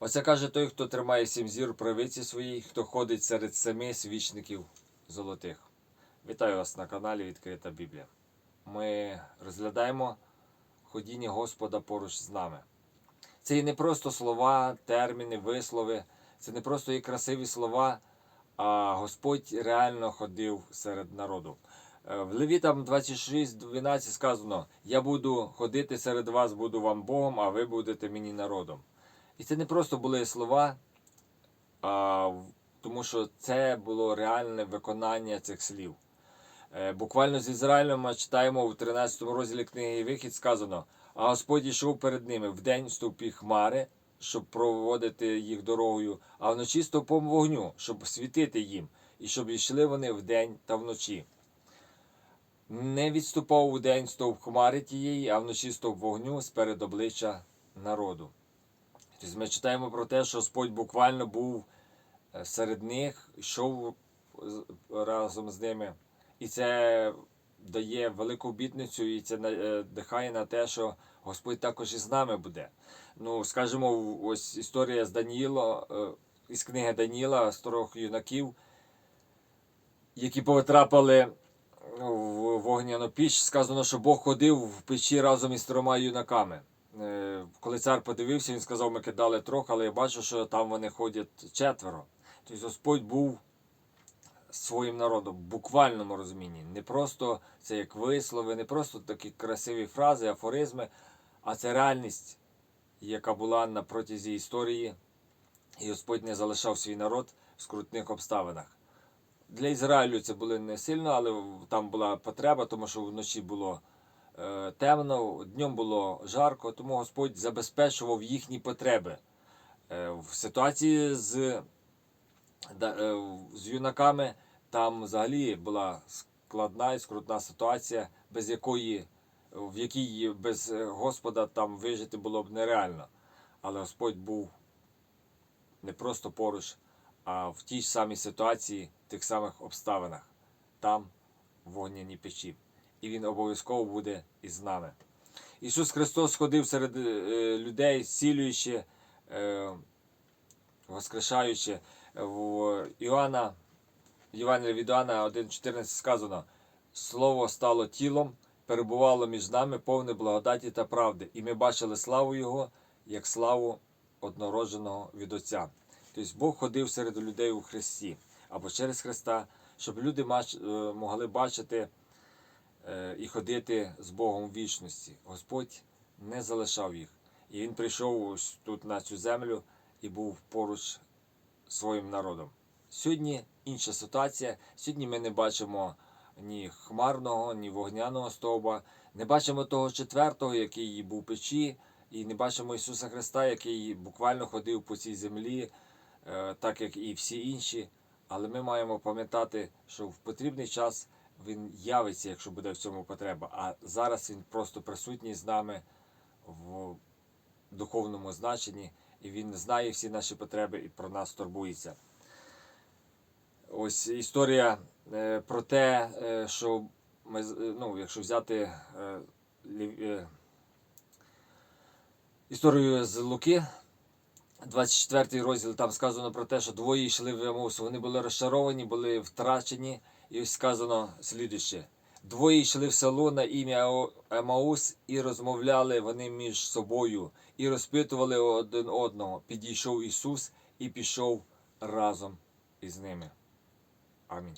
Оце каже той, хто тримає сім зір правиці своїй, хто ходить серед семи свічників золотих. Вітаю вас на каналі Відкрита Біблія. Ми розглядаємо ходіння Господа поруч з нами. Це і не просто слова, терміни, вислови, це не просто і красиві слова, а Господь реально ходив серед народу. Е, В Левітам 26.12 сказано: Я буду ходити серед вас, буду вам Богом, а ви будете мені народом. І це не просто були слова, а, тому що це було реальне виконання цих слів. Е, Буквально з Ізраїлем ми читаємо в 13 розділі книги Вихід сказано: А Господь йшов перед ними в стовпі хмари, щоб проводити їх дорогою, а вночі стовпом вогню, щоб світити їм, і щоб йшли вони вдень та вночі. Не відступав у день стовп хмари тієї, а вночі стовп вогню сперед обличчя народу. Тобто ми читаємо про те, що Господь буквально був е, серед них, йшов разом з ними. І це дає велику обітницю, і це е, дихає на те, що Господь також із нами буде. Ну, скажімо, ось історія з Даніїла, е, із книги Даніїла, з трьох юнаків, які потрапили в вогняну піч. Сказано, що Бог ходив в печі разом із трьома юнаками. Коли цар подивився, він сказав, ми кидали трьох, але я бачу, що там вони ходять четверо. Тобто Господь був своїм народом в буквальному розумінні. Не просто це як вислови, не просто такі красиві фрази, афоризми, а це реальність, яка була на протязі історії. І Господь не залишав свій народ в скрутних обставинах. Для Ізраїлю це було не сильно, але там була потреба, тому що вночі було темно, днем було жарко, тому Господь забезпечував їхні потреби. Е, в ситуації з, е, з юнаками там взагалі була складна і скрутна ситуація, без якої, в якій без е, Господа там вижити було б нереально. Але Господь був не просто поруч, а в тій ж самій ситуації, в тих самих обставинах, там в вогняні печі. І Він обов'язково буде із нами. Ісус Христос ходив серед е, людей, зцілюючи, е, воскрешаючи. В Іоанна, в від Іоанна 1.14 сказано: Слово стало тілом, перебувало між нами, повне благодаті та правди. І ми бачили славу Його, як славу однородженого від Отця. Тобто Бог ходив серед людей у Христі або через Христа, щоб люди е, могли бачити і ходити з Богом в вічності. Господь не залишав їх. І Він прийшов ось тут на цю землю і був поруч своїм народом. Сьогодні інша ситуація. Сьогодні ми не бачимо ні хмарного, ні вогняного стовба, не бачимо того четвертого, який був печі, і не бачимо Ісуса Христа, який буквально ходив по цій землі, е, так як і всі інші. Але ми маємо пам'ятати, що в потрібний час Він явиться, якщо буде в цьому потреба. А зараз Він просто присутній з нами в духовному значенні, і Він знає всі наші потреби і про нас турбується. Ось історія е, про те, е, що ми, е, ну, якщо взяти історію з Луки, 24 розділ, там сказано про те, що двоє йшли в Емаус. Вони були розчаровані, були втрачені. І сказано слідуще. Двоє йшли в село на ім'я Емаус і розмовляли вони між собою, і розпитували один одного. Підійшов Ісус і пішов разом із ними. Амінь.